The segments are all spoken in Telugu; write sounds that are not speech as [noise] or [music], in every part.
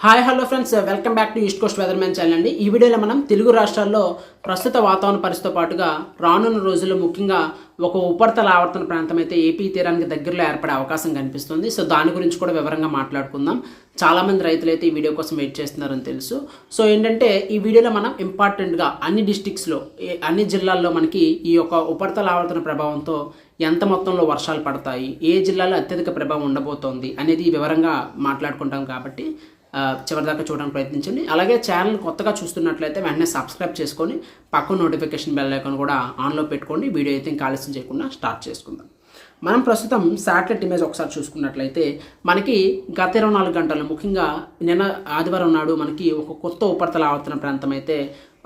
Hi hello friends. Welcome back to east coast weathermen channel అండి. ఈ వీడియోలో మనం తెలుగు రాష్ట్రాల్లో ప్రస్తుత వాతావరణ పరిస్థితితో పాటుగా రానున్న రోజుల్లో ముఖ్యంగా ఒక ఉపరితల ఆవర్తన ప్రాంతం అయితే ఏపీ తీరానికి దగ్గరలో ఏర్పడే అవకాశం కనిపిస్తుంది. సో దాని గురించి కూడా వివరంగా మాట్లాడుకుందాం. చాలామంది రైతులు అయితే ఈ వీడియో కోసం వెయిట్ చేస్తున్నారని తెలుసు. సో ఏంటంటే ఈ వీడియోలో మనం ఇంపార్టెంట్గా అన్ని డిస్టిక్స్లో అన్ని జిల్లాల్లో మనకి ఈ యొక్క ఉపరితల ఆవర్తన ప్రభావంతో ఎంత మొత్తంలో వర్షాలు పడతాయి ఏ జిల్లాలో అత్యధిక ప్రభావం ఉండబోతోంది అనేది వివరంగా మాట్లాడుకుంటాం కాబట్టి చివరిదాకా చూడడానికి ప్రయత్నించండి. అలాగే ఛానల్ కొత్తగా చూస్తున్నట్లయితే వెంటనే సబ్స్క్రైబ్ చేసుకొని పక్క నోటిఫికేషన్ బెల్ ఐకాన్ కూడా ఆన్లో పెట్టుకోండి. వీడియో అయితే ఇంకా ఆలస్యం చేయకుండా స్టార్ట్ చేసుకుందాం. మనం ప్రస్తుతం శాటిలైట్ ఇమేజ్ ఒకసారి చూసుకున్నట్లయితే మనకి గత ఇరవై నాలుగు గంటలు ముఖ్యంగా నిన్న ఆదివారం నాడు మనకి ఒక కొత్త ఉపరితల ఆవర్తన ప్రాంతం అయితే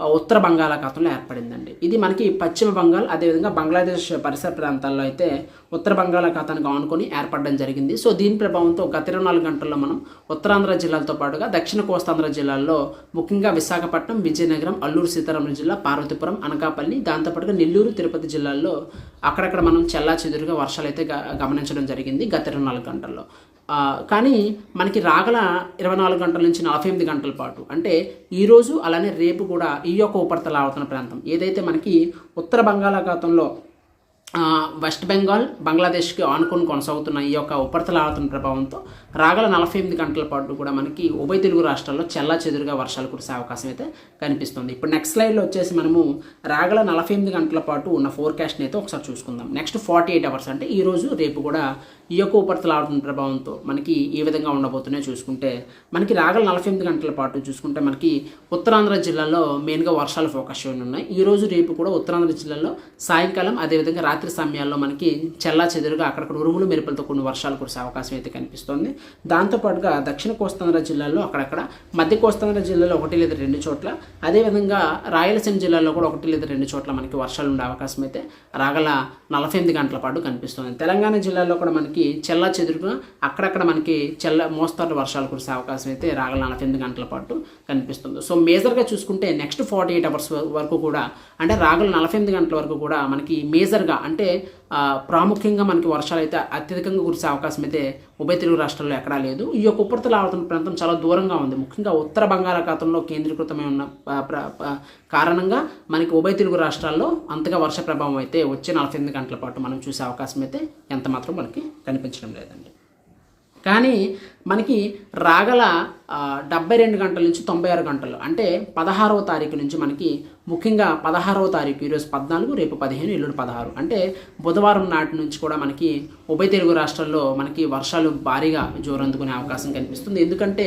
ఉత్తర బంగాళాఖాతంలో ఏర్పడిందండి. ఇది మనకి పశ్చిమ బంగాల్ అదేవిధంగా బంగ్లాదేశ్ పరిసర ప్రాంతాల్లో అయితే ఉత్తర బంగాళాఖాతానికి ఆనుకొని ఏర్పడడం జరిగింది. సో దీని ప్రభావంతో గత ఇరవై నాలుగు గంటల్లో మనం ఉత్తరాంధ్ర జిల్లాలతో పాటుగా దక్షిణ కోస్తాంధ్ర జిల్లాల్లో ముఖ్యంగా విశాఖపట్నం విజయనగరం అల్లూరు సీతారామరాజు జిల్లా పార్వతీపురం అనకాపల్లి దాంతోపాటుగా నెల్లూరు తిరుపతి జిల్లాల్లో అక్కడక్కడ మనం చెల్లా చెదురుగా వర్షాలు అయితే గ- గమనించడం జరిగింది గత ఇరవై నాలుగు గంటల్లో. కానీ మనకి రాగల ఇరవై నాలుగు గంటల నుంచి నలభై ఎనిమిది గంటల పాటు. అంటే ఈరోజు అలానే రేపు కూడా ఈ యొక్క ఉపరితల ఆవర్తన ప్రాంతం. ఏదైతే మనకి ఉత్తర బంగాళాఖాతంలో వెస్ట్ బెంగాల్ బంగ్లాదేశ్కి ఆనుకొని కొనసాగుతున్న ఈ యొక్క ఉపరితల ఆవర్తన ప్రభావంతో రాగల నలభై ఎనిమిది గంటల పాటు కూడా మనకి ఉభయ తెలుగు రాష్ట్రాల్లో చెల్లా చెదురుగా వర్షాలు కురిసే అవకాశం అయితే కనిపిస్తుంది. ఇప్పుడు నెక్స్ట్ స్లైడ్లో వచ్చేసి మనము రాగల నలభై ఎనిమిది గంటల పాటు ఉన్న ఫోర్కాస్ట్ని అయితే ఒకసారి చూసుకుందాం. నెక్స్ట్ ఫార్టీ ఎయిట్ అవర్స్ అంటే ఈరోజు రేపు కూడా ఈ యొక్క ఉపరితల ఆవర్తన ప్రభావంతో మనకి ఏ విధంగా ఉండబోతున్నాయో చూసుకుంటే మనకి రాగల నలభై ఎనిమిది గంటల పాటు చూసుకుంటే మనకి ఉత్తరాంధ్ర జిల్లాలో మెయిన్గా వర్షాలు ఫోకస్ ఉన్నాయి ఈ రోజు రేపు కూడా ఉత్తరాంధ్ర జిల్లాలో సాయంకాలం అదేవిధంగా రాత్రి రాత్రి సమయాల్లో మనకి చల్లా చెదురుగా అక్కడక్కడ ఉరుములు మెరుపులతో కొన్ని వర్షాలు కురిసే అవకాశం అయితే కనిపిస్తోంది. దాంతోపాటుగా దక్షిణ కోస్తాంధ్ర జిల్లాలో అక్కడక్కడ మధ్య కోస్తాంధ్ర జిల్లాలో ఒకటి లేదా రెండు చోట్ల అదేవిధంగా రాయలసీమ జిల్లాలో కూడా ఒకటి లేదా రెండు చోట్ల మనకి వర్షాలు ఉండే అవకాశం అయితే రాగల నలభై ఎనిమిది గంటల పాటు కనిపిస్తుంది. తెలంగాణ జిల్లాలో కూడా మనకి చెల్లా చెదురుగా అక్కడక్కడ మనకి చెల్ల మోస్తారు వర్షాలు కురిసే అవకాశం అయితే రాగల నలభై ఎనిమిది గంటల పాటు కనిపిస్తుంది. సో మేజర్గా చూసుకుంటే నెక్స్ట్ ఫార్టీ ఎయిట్ అవర్స్ వరకు కూడా అంటే రాగల నలభై ఎనిమిది గంటల వరకు కూడా మనకి మేజర్గా అంటే ప్రాముఖ్యంగా మనకి వర్షాలు అయితే అత్యధికంగా కురిసే అవకాశం అయితే ఉభయ తెలుగు రాష్ట్రాల్లో ఎక్కడా లేదు. ఈ యొక్క ఉపరితల ఆవర్తన ప్రాంతం చాలా దూరంగా ఉంది. ముఖ్యంగా ఉత్తర బంగాళాఖాతంలో కేంద్రీకృతమై ఉన్న ప్ర- కారణంగా మనకి ఉభయ తెలుగు రాష్ట్రాల్లో అంతగా వర్ష ప్రభావం అయితే వచ్చే నలభై ఎనిమిది గంటల పాటు మనం చూసే అవకాశం అయితే ఎంత మాత్రం మనకి కనిపించడం లేదండి. కానీ మనకి రాగల డెబ్బై రెండు గంటల నుంచి తొంభై ఆరు గంటలు అంటే పదహారవ తారీఖు నుంచి మనకి ముఖ్యంగా పదహారవ తారీఖు ఈరోజు పద్నాలుగు రేపు పదిహేను ఎల్లుండి పదహారు. అంటే బుధవారం నాటి నుంచి కూడా మనకి ఉభయ తెలుగు రాష్ట్రాల్లో మనకి వర్షాలు భారీగా జోరందుకునే అవకాశం కనిపిస్తుంది. ఎందుకంటే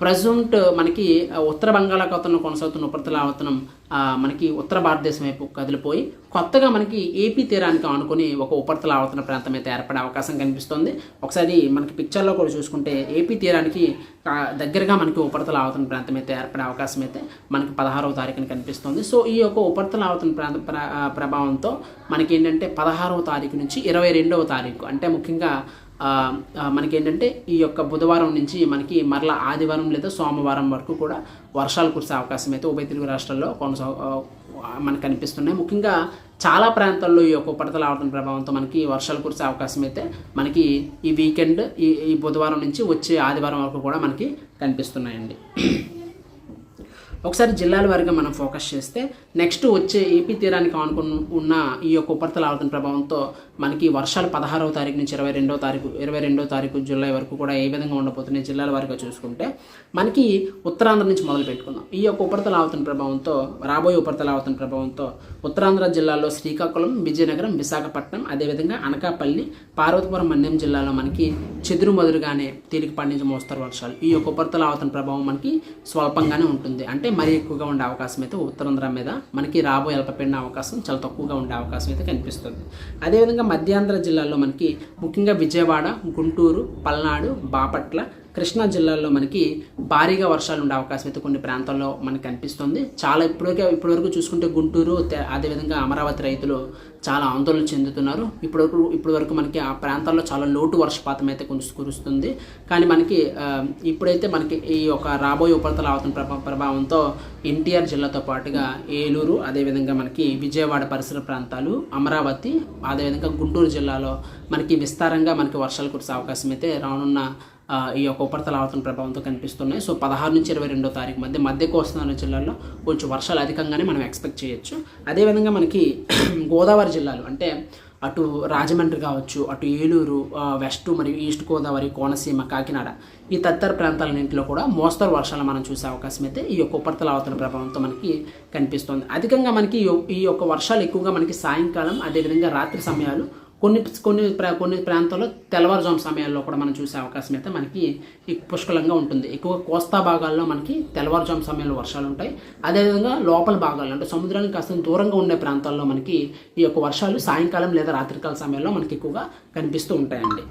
ప్రజెంట్ మనకి ఉత్తర బంగాళాఖాతంలో కొనసాగుతున్న ఉపరితలావర్తనం మనకి ఉత్తర భారతదేశం వైపు కదిలిపోయి కొత్తగా మనకి ఏపీ తీరానికి ఆనుకొని ఒక ఉపరితలావర్తన ప్రాంతం అయితే ఏర్పడే అవకాశం కనిపిస్తుంది. ఒకసారి మనకి పిక్చర్లో కూడా చూసుకుంటే ఏపీ తీరానికి దగ్గరగా మనకి ఉపరితలావర్తన ప్రాంతం అయితే ఏర్పడే అవకాశం అయితే మనకి పదహారవ తారీఖున కనిపిస్తుంది. సో ఈ యొక్క ఉపరితలావర్తన ప్రాంత ప్రభావంతో మనకి ఏంటంటే పదహారవ తారీఖు నుంచి ఇరవై రెండవ తారీఖు అంటే ముఖ్యంగా మనకి ఏంటంటే ఈ యొక్క బుధవారం నుంచి మనకి మరలా ఆదివారం లేదా సోమవారం వరకు కూడా వర్షాలు కురిసే అవకాశం అయితే ఉభయ తెలుగు రాష్ట్రాల్లో కొనసా మనకు కనిపిస్తున్నాయి. ముఖ్యంగా చాలా ప్రాంతాల్లో ఈ యొక్క ఉపరితల ఆవర్తన ప్రభావంతో మనకి వర్షాలు కురిసే అవకాశం అయితే మనకి ఈ వీకెండ్ ఈ ఈ బుధవారం నుంచి వచ్చే ఆదివారం వరకు కూడా మనకి కనిపిస్తున్నాయండి. ఒకసారి జిల్లాల వారిగా మనం ఫోకస్ చేస్తే నెక్స్ట్ వచ్చే ఏపీ తీరానికి ఆనుకుని ఉన్న ఈ యొక్క ఉపరితల ఆవర్తన ప్రభావంతో మనకి వర్షాలు పదహారవ తారీఖు నుంచి ఇరవై రెండవ తారీఖు ఇరవై రెండవ తారీఖు జూలై వరకు కూడా ఏ విధంగా ఉండబోతున్నాయి జిల్లాల వారిగా చూసుకుంటే మనకి ఉత్తరాంధ్ర నుంచి మొదలు పెట్టుకుందాం. ఈ యొక్క ఉపరితల ఆవర్తన ప్రభావంతో రాబోయే ఉపరితల ఆవర్తన ప్రభావంతో ఉత్తరాంధ్ర జిల్లాలో శ్రీకాకుళం విజయనగరం విశాఖపట్నం అదేవిధంగా అనకాపల్లి పార్వతీపురం మన్యం జిల్లాలో మనకి చెదురు మదురుగానే తేలికపాటి నుంచి మోస్తారు వర్షాలు. ఈ యొక్క ఉపరితల ఆవర్తన ప్రభావం మనకి స్వల్పంగానే ఉంటుంది. అంటే మరీ ఎక్కువగా ఉండే అవకాశం అయితే ఉత్తరాంధ్ర మీద మనకి రాబోయే అల్పపీడన అవకాశం చాలా తక్కువగా ఉండే అవకాశం అయితే కనిపిస్తుంది. అదేవిధంగా మధ్యాంధ్ర జిల్లాలో మనకి ముఖ్యంగా విజయవాడ గుంటూరు పల్నాడు బాపట్ల కృష్ణా జిల్లాలో మనకి భారీగా వర్షాలు ఉండే అవకాశం అయితే కొన్ని ప్రాంతాల్లో మనకి కనిపిస్తుంది. చాలా ఇప్పటివరకు ఇప్పటివరకు చూసుకుంటే గుంటూరు అదేవిధంగా అమరావతి రైతులు చాలా ఆందోళన చెందుతున్నారు. ఇప్పటివరకు ఇప్పటివరకు మనకి ఆ ప్రాంతాల్లో చాలా లోటు వర్షపాతం అయితే కొంచెం కురుస్తుంది. కానీ మనకి ఇప్పుడైతే మనకి ఈ యొక్క రాబోయే ఉపరితల ఆవర్తన ప్రభా ప్రభావంతో ఎన్టీఆర్ జిల్లాతో పాటుగా ఏలూరు అదేవిధంగా మనకి విజయవాడ పరిసర ప్రాంతాలు అమరావతి అదేవిధంగా గుంటూరు జిల్లాలో మనకి విస్తారంగా మనకి వర్షాలు కురిసే అవకాశం అయితే రానున్న ఈ యొక్క ఉపరితల ఆవర్తన ప్రభావంతో కనిపిస్తున్నాయి. సో పదహారు నుంచి ఇరవై రెండో తారీఖు మధ్య మధ్య కోస్తాన జిల్లాల్లో కొంచెం వర్షాలు అధికంగానే మనం ఎక్స్పెక్ట్ చేయొచ్చు. అదేవిధంగా మనకి [clears throat] గోదావరి జిల్లాలు అంటే అటు రాజమండ్రి కావచ్చు అటు ఏలూరు వెస్ట్ మరియు ఈస్ట్ గోదావరి కోనసీమ కాకినాడ ఈ తదితర ప్రాంతాలన్నింటిలో కూడా మోస్తరు వర్షాలు మనం చూసే అవకాశం అయితే ఈ యొక్క ఉపరితల ఆవర్తన ప్రభావంతో మనకి కనిపిస్తుంది. అధికంగా మనకి ఈ ఈ యొక్క వర్షాలు ఎక్కువగా మనకి సాయంకాలం అదేవిధంగా రాత్రి సమయాలు కొన్ని కొన్ని ప్రా కొన్ని ప్రాంతాల్లో తెల్లవారుజాము సమయాల్లో కూడా మనం చూసే అవకాశం అయితే మనకి పుష్కలంగా ఉంటుంది. ఎక్కువ కోస్తా భాగాల్లో మనకి తెల్లవారుజాము సమయంలో వర్షాలు ఉంటాయి. అదేవిధంగా లోపల భాగాల్లో అంటే సముద్రానికి కాస్త దూరంగా ఉండే ప్రాంతాల్లో మనకి ఈ యొక్క వర్షాలు సాయంకాలం లేదా రాత్రికాల సమయంలో మనకి ఎక్కువగా కనిపిస్తూ ఉంటాయండి.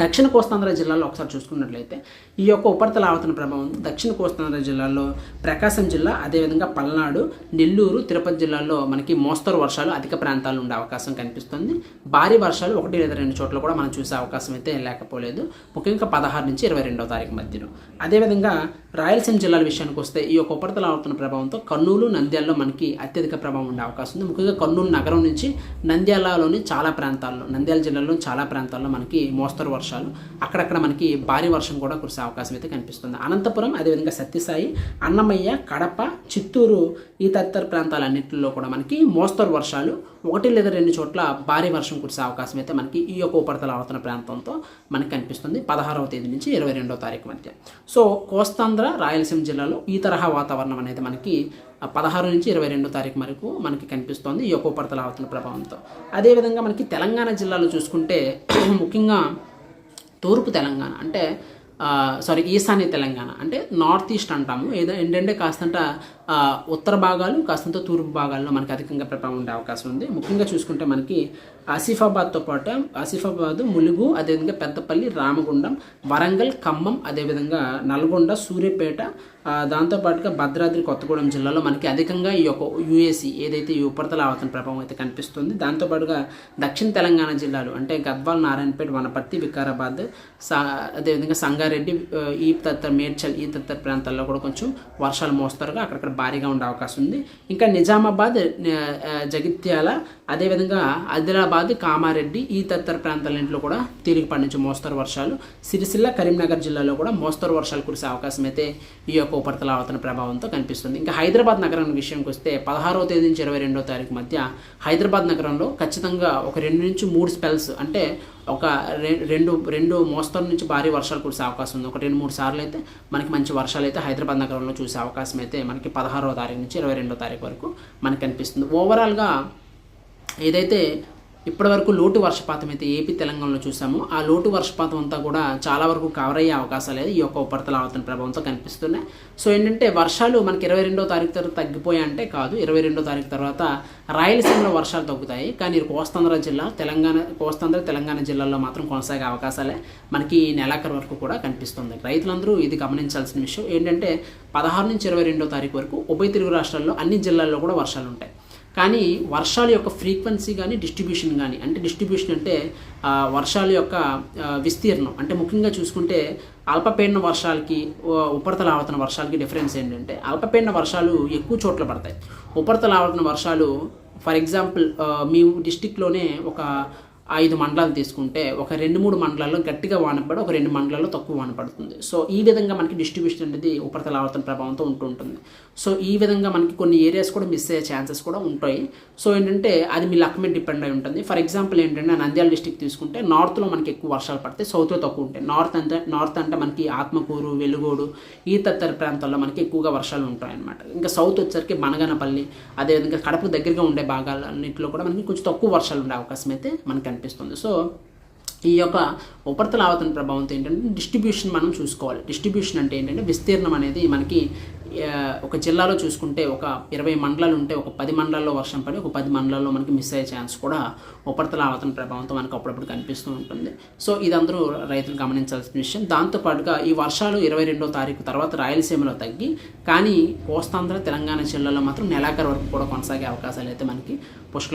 దక్షిణ కోస్తాంధ్ర జిల్లాలో ఒకసారి చూసుకున్నట్లయితే ఈ యొక్క ఉపరితల ఆవర్తన ప్రభావం దక్షిణ కోస్తాంధ్ర జిల్లాలో ప్రకాశం జిల్లా అదేవిధంగా పల్నాడు నెల్లూరు తిరుపతి జిల్లాల్లో మనకి మోస్తరు వర్షాలు అధిక ప్రాంతాల్లో ఉండే అవకాశం కనిపిస్తుంది. భారీ వర్షాలు ఒకటి లేదా రెండు చోట్ల కూడా మనం చూసే అవకాశం అయితే లేకపోలేదు. ముఖ్యంగా పదహారు నుంచి ఇరవై రెండవ తారీఖు మధ్యలో. అదేవిధంగా రాయలసీమ జిల్లాల విషయానికి వస్తే ఈ యొక్క ఉపరితల ఆవర్తన ప్రభావంతో కర్నూలు నంద్యాలలో మనకి అత్యధిక ప్రభావం ఉండే అవకాశం ఉంది. ముఖ్యంగా కర్నూలు నగరం నుంచి నంద్యాలలోని చాలా ప్రాంతాల్లో నంద్యాల జిల్లాలో చాలా ప్రాంతాల్లో మనకి మోస్తరు వర్షాలు అక్కడక్కడ మనకి భారీ వర్షం కూడా కురిసే అవకాశం అయితే కనిపిస్తుంది. అనంతపురం అదేవిధంగా సత్యసాయి అన్నమయ్య కడప చిత్తూరు ఈ తదితర ప్రాంతాలన్నింటిలో కూడా మనకి మోస్తరు వర్షాలు ఒకటి లేదా రెండు చోట్ల భారీ వర్షం కురిసే అవకాశం అయితే మనకి ఈ యొక్క ఉపరితల ఆవర్తన ప్రాంతంతో మనకి కనిపిస్తుంది. పదహారవ తేదీ నుంచి ఇరవై రెండవ తారీఖు మధ్య. సో కోస్తాంధ్ర రాయలసీమ జిల్లాలో ఈ తరహా వాతావరణం అనేది మనకి పదహారు నుంచి ఇరవై రెండో తారీఖు వరకు మనకి కనిపిస్తోంది ఈ యొక్క ఉపరితల ఆవర్తన ప్రభావంతో. అదేవిధంగా మనకి తెలంగాణ జిల్లాలో చూసుకుంటే ముఖ్యంగా తూర్పు తెలంగాణ. అంటే సారీ ఈశాన్య తెలంగాణ. అంటే నార్త్ ఈస్ట్ అంటాము. ఏదో ఏంటంటే కాస్తంట ఉత్తర భాగాలు కాస్తంత తూర్పు భాగాల్లో మనకి అధికంగా ప్రభావం ఉండే అవకాశం ఉంది. ముఖ్యంగా చూసుకుంటే మనకి ఆసిఫాబాద్తో పాటు ఆసిఫాబాద్ ములుగు అదేవిధంగా పెద్దపల్లి రామగుండం వరంగల్ ఖమ్మం అదేవిధంగా నల్గొండ సూర్యాపేట దాంతోపాటుగా భద్రాద్రి కొత్తగూడెం జిల్లాలో మనకి అధికంగా ఈ యొక్క యూఏసీ ఏదైతే ఈ ఉపరితల ఆవర్తన ప్రభావం అయితే కనిపిస్తుంది దాంతోపాటుగా దక్షిణ తెలంగాణ జిల్లాలు అంటే గద్వాల్ నారాయణపేట వనపర్తి వికారాబాద్ సా అదేవిధంగా సంగారెడ్డి ఈ తదితర మేడ్చల్ ఈ తదితర ప్రాంతాల్లో కూడా కొంచెం వర్షాలు మోస్తారుగా అక్కడక్కడ భారీగా ఉండే అవకాశం ఉంది. ఇంకా నిజామాబాద్ జగిత్యాల అదేవిధంగా ఆదిలాబాద్ కామారెడ్డి ఈ తదితర ప్రాంతాలన్నింటిలో కూడా తేలికపాటి నుంచి మోస్తరు వర్షాలు. సిరిసిల్ల కరీంనగర్ జిల్లాలో కూడా మోస్తరు వర్షాలు కురిసే అవకాశం అయితే ఈ యొక్క ఉపరితల ఆవర్తన ప్రభావంతో కనిపిస్తుంది. ఇంకా హైదరాబాద్ నగరం విషయంకి వస్తే పదహారవ తేదీ నుంచి ఇరవై రెండవ తారీఖు మధ్య హైదరాబాద్ నగరంలో ఖచ్చితంగా ఒక రెండు నుంచి మూడు స్పెల్స్ అంటే ఒక రెండు రెండు మోస్తరు నుంచి భారీ వర్షాలు కురిసే అవకాశం ఉంది. ఒక రెండు మూడు సార్లు అయితే మనకి మంచి వర్షాలు అయితే హైదరాబాద్ నగరంలో చూసే అవకాశం అయితే మనకి పదహారవ తారీఖు నుంచి ఇరవై రెండో తారీఖు వరకు మనకి కనిపిస్తుంది ఓవరాల్గా ఏదైతే ఇప్పటివరకు లోటు వర్షపాతం అయితే ఏపీ తెలంగాణలో చూసాము. ఆ లోటు వర్షపాతం అంతా కూడా చాలా వరకు కవర్ అయ్యే అవకాశాలు ఈ యొక్క ఉపరితల ఆవర్తన ప్రభావంతో కనిపిస్తున్నాయి. సో ఏంటంటే వర్షాలు మనకి ఇరవై రెండో తారీఖు తర్వాత తగ్గిపోయాయంటే కాదు ఇరవై రెండో తారీఖు తర్వాత రాయలసీమలో వర్షాలు తగ్గుతాయి. కానీ కోస్తాంధ్ర జిల్లా తెలంగాణ కోస్తాంధ్ర తెలంగాణ జిల్లాలో మాత్రం కొనసాగే అవకాశాలే మనకి ఈ నెలాఖరు వరకు కూడా కనిపిస్తుంది. రైతులందరూ ఇది గమనించాల్సిన విషయం ఏంటంటే పదహారు నుంచి ఇరవై రెండో తారీఖు వరకు ఉభయ తెలుగు రాష్ట్రాల్లో అన్ని జిల్లాల్లో కూడా వర్షాలు ఉంటాయి కానీ వర్షాల యొక్క ఫ్రీక్వెన్సీ కానీ డిస్ట్రిబ్యూషన్ కానీ అంటే డిస్ట్రిబ్యూషన్ అంటే వర్షాల యొక్క విస్తీర్ణం. అంటే ముఖ్యంగా చూసుకుంటే అల్పపీడన వర్షాలకి ఉపరితల ఆవర్తన వర్షాలకి డిఫరెన్స్ ఏంటంటే అల్పపీడన వర్షాలు ఎక్కువ చోట్ల పడతాయి. ఉపరితల ఆవర్తన వర్షాలు ఫర్ ఎగ్జాంపుల్ మీ డిస్టిక్లోనే ఒక ఐదు మండలాలు తీసుకుంటే ఒక రెండు మూడు మండలాల్లో గట్టిగా వానపడి ఒక రెండు మండలాల్లో తక్కువ వాన పడుతుంది సో ఈ విధంగా మనకి డిస్ట్రిబ్యూషన్ అనేది ఉపరితల ఆవర్తన ప్రభావంతో ఉంటూ ఉంటుంది సో ఈ విధంగా మనకి కొన్ని ఏరియాస్ కూడా మిస్ అయ్యే ఛాన్సెస్ కూడా ఉంటాయి. సో ఏంటంటే అది మీ లక్ మీద డిపెండ్ అయి ఉంటుంది. ఫర్ ఎగ్జాంపుల్ ఏంటంటే నంద్యాల డిస్టిక్ తీసుకుంటే నార్త్లో మనకి ఎక్కువ వర్షాలు పడతాయి సౌత్లో తక్కువ ఉంటాయి. నార్త్ అంటే నార్త్ అంటే మనకి ఆత్మకూరు వెలుగోడు ఈ తదితర ప్రాంతాల్లో మనకి ఎక్కువగా వర్షాలు ఉంటాయి అన్నమాట. ఇంకా సౌత్ వచ్చేసరికి మనగనపల్లి అదేవిధంగా కడప దగ్గరగా ఉండే భాగాలన్నింటిలో కూడా మనకి కొంచెం తక్కువ వర్షాలు ఉండే అవకాశం అయితే మనకి కనిపిస్తుంది సో ఈ యొక్క ఉపరితల ఆవర్తన ప్రభావంతో ఏంటంటే డిస్ట్రిబ్యూషన్ మనం చూసుకోవాలి. డిస్ట్రిబ్యూషన్ అంటే ఏంటంటే విస్తీర్ణం అనేది మనకి ఒక జిల్లాలో చూసుకుంటే ఒక ఇరవై మండలాలు ఉంటే ఒక పది మండలాల్లో వర్షం పడి ఒక పది మండలాల్లో మనకి మిస్ అయ్యే ఛాన్స్ కూడా ఉపరితల ఆవర్తన ప్రభావంతో మనకు అప్పుడప్పుడు కనిపిస్తూ ఉంటుంది. సో ఇది అందరూ రైతులు గమనించాల్సిన విషయం. దాంతోపాటుగా ఈ వర్షాలు ఇరవై రెండో తారీఖు తర్వాత రాయలసీమలో తగ్గి కానీ కోస్తాంధ్ర తెలంగాణ జిల్లాలో మాత్రం నెలాఖరు వరకు కూడా కొనసాగే అవకాశాలు అయితే మనకి పుష్కల